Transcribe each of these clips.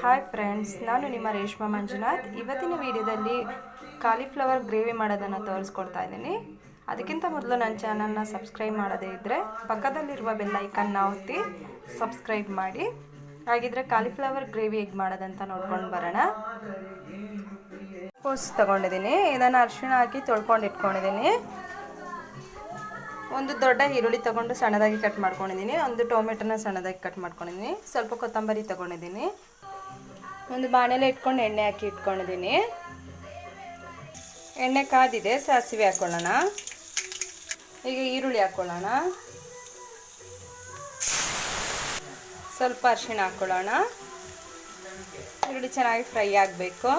Hi friends ನಾನು ನಿಮ್ಮ ರೇಷ್ಮಾ ಮಂಜುನಾಥ್. ಇವತ್ತಿನ ವಿಡಿಯೋದಲ್ಲಿ ಕಾಲಿಫ್ಲವರ್ ಗ್ರೇವಿ ಮಾಡೋದನ್ನು ತೋರಿಸ್ಕೊಡ್ತಾ ಇದ್ದೀನಿ. ಅದಕ್ಕಿಂತ ಮೊದಲು ನನ್ನ ಚಾನಲ್ನ ಸಬ್ಸ್ಕ್ರೈಬ್ ಮಾಡೋದೇ ಇದ್ದರೆ ಪಕ್ಕದಲ್ಲಿರುವ ಬೆಲ್ಲೈಕನ್ನ ಒತ್ತಿ ಸಬ್ಸ್ಕ್ರೈಬ್ ಮಾಡಿ. ಹಾಗಿದ್ರೆ ಕಾಲಿಫ್ಲವರ್ ಗ್ರೇವಿ ಹೇಗೆ ಮಾಡೋದಂತ ನೋಡ್ಕೊಂಡು ಬರೋಣ. ಕೋಸು ತೊಗೊಂಡಿದ್ದೀನಿ. ಇದನ್ನು ಅರಿಶಿಣ ಹಾಕಿ ತೊಳ್ಕೊಂಡು ಇಟ್ಕೊಂಡಿದ್ದೀನಿ. ಒಂದು ದೊಡ್ಡ ಈರುಳ್ಳಿ ತೊಗೊಂಡು ಸಣ್ಣದಾಗಿ ಕಟ್ ಮಾಡ್ಕೊಂಡಿದ್ದೀನಿ. ಒಂದು ಟೊಮೆಟೊನ ಸಣ್ಣದಾಗಿ ಕಟ್ ಮಾಡ್ಕೊಂಡಿದ್ದೀನಿ. ಸ್ವಲ್ಪ ಕೊತ್ತಂಬರಿ ತೊಗೊಂಡಿದ್ದೀನಿ. ಒಂದು ಬಾಣಲೆ ಇಟ್ಕೊಂಡು ಎಣ್ಣೆ ಹಾಕಿ ಇಟ್ಕೊಂಡಿದ್ದೀನಿ. ಎಣ್ಣೆ ಕಾದಿದೆ, ಸಾಸಿವೆ ಹಾಕ್ಕೊಳ್ಳೋಣ ಈಗ ಈರುಳ್ಳಿ ಹಾಕ್ಕೊಳ್ಳೋಣ ಸ್ವಲ್ಪ ಅರಿಶಿಣ ಹಾಕ್ಕೊಳ್ಳೋಣ ಈರುಳ್ಳಿ ಚೆನ್ನಾಗಿ ಫ್ರೈ ಆಗಬೇಕು.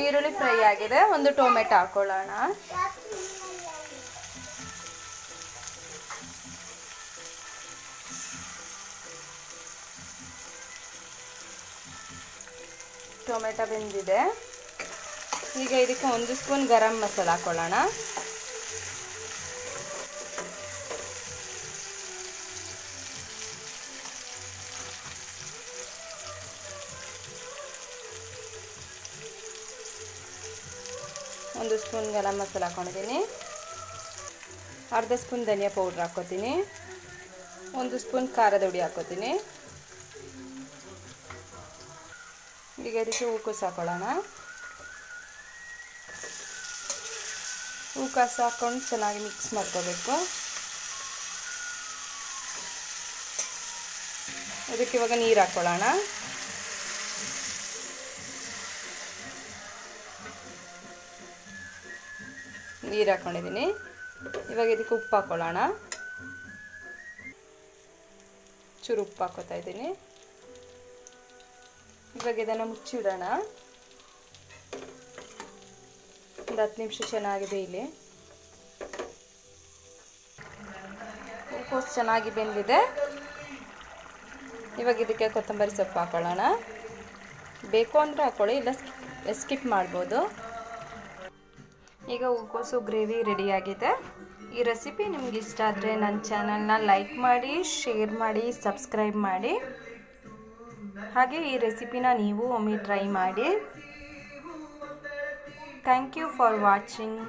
ಈರುಳ್ಳಿ ಫ್ರೈ ಆಗಿದೆ, ಒಂದು ಟೊಮೆಟೊ ಹಾಕ್ಕೊಳ್ಳೋಣ ಟೊಮೆಟೊ ಬೆಂದಿದೆ. ಈಗ ಇದಕ್ಕೆ ಒಂದು ಸ್ಪೂನ್ ಗರಂ ಮಸಾಲ ಹಾಕ್ಕೊಳ್ಳೋಣ ಒಂದು ಸ್ಪೂನ್ ಗರಂ ಮಸಾಲ ಹಾಕೊಂಡಿದ್ದೀನಿ. ಅರ್ಧ ಸ್ಪೂನ್ ಧನಿಯಾ ಪೌಡ್ರ್ ಹಾಕ್ಕೋತೀನಿ. ಒಂದು ಸ್ಪೂನ್ ಖಾರದ ಹುಡಿ ಹಾಕ್ಕೋತೀನಿ. ಈಗ ಇದಕ್ಕೆ ಹೂಕೋಸು ಹಾಕೊಳ್ಳೋಣ ಹೂಕಾಸು ಹಾಕ್ಕೊಂಡು ಚೆನ್ನಾಗಿ ಮಿಕ್ಸ್ ಮಾಡ್ಕೋಬೇಕು. ಅದಕ್ಕೆ ಇವಾಗ ನೀರು ಹಾಕ್ಕೊಳ್ಳೋಣ ನೀರು ಹಾಕ್ಕೊಂಡಿದ್ದೀನಿ ಇವಾಗ ಇದಕ್ಕೆ ಉಪ್ಪು ಹಾಕ್ಕೊಳ್ಳೋಣ ಚೂರು ಉಪ್ಪು ಹಾಕೋತಾ ಇದ್ದೀನಿ. ಇವಾಗ ಇದನ್ನು ಮುಚ್ಚಿಡೋಣ. ಒಂದು ಹತ್ತು ನಿಮಿಷ ಚೆನ್ನಾಗಿದೆ ಇಲ್ಲಿ. ಹೂಕೋಸು ಚೆನ್ನಾಗಿ ಬೆಂದಿದೆ. ಇವಾಗ ಇದಕ್ಕೆ ಕೊತ್ತಂಬರಿ ಸೊಪ್ಪು ಹಾಕೊಳ್ಳೋಣ. ಬೇಕು ಅಂದರೆ ಹಾಕೊಳ್ಳಿ, ಇಲ್ಲ ಸ್ಕಿಪ್ ಮಾಡ್ಬೋದು. ಈಗ ಹೂಕೋಸು ಗ್ರೇವಿ ರೆಡಿಯಾಗಿದೆ ಈ ರೆಸಿಪಿ ನಿಮ್ಗೆ ಇಷ್ಟ ಆದರೆ ನನ್ನ ಚಾನಲ್ನ ಲೈಕ್ ಮಾಡಿ, ಶೇರ್ ಮಾಡಿ, ಸಬ್ಸ್ಕ್ರೈಬ್ ಮಾಡಿ. ಹಾಗೆ ಈ ರೆಸಿಪಿನ ನೀವು ಒಮ್ಮೆ ಟ್ರೈ ಮಾಡಿ. Thank you for watching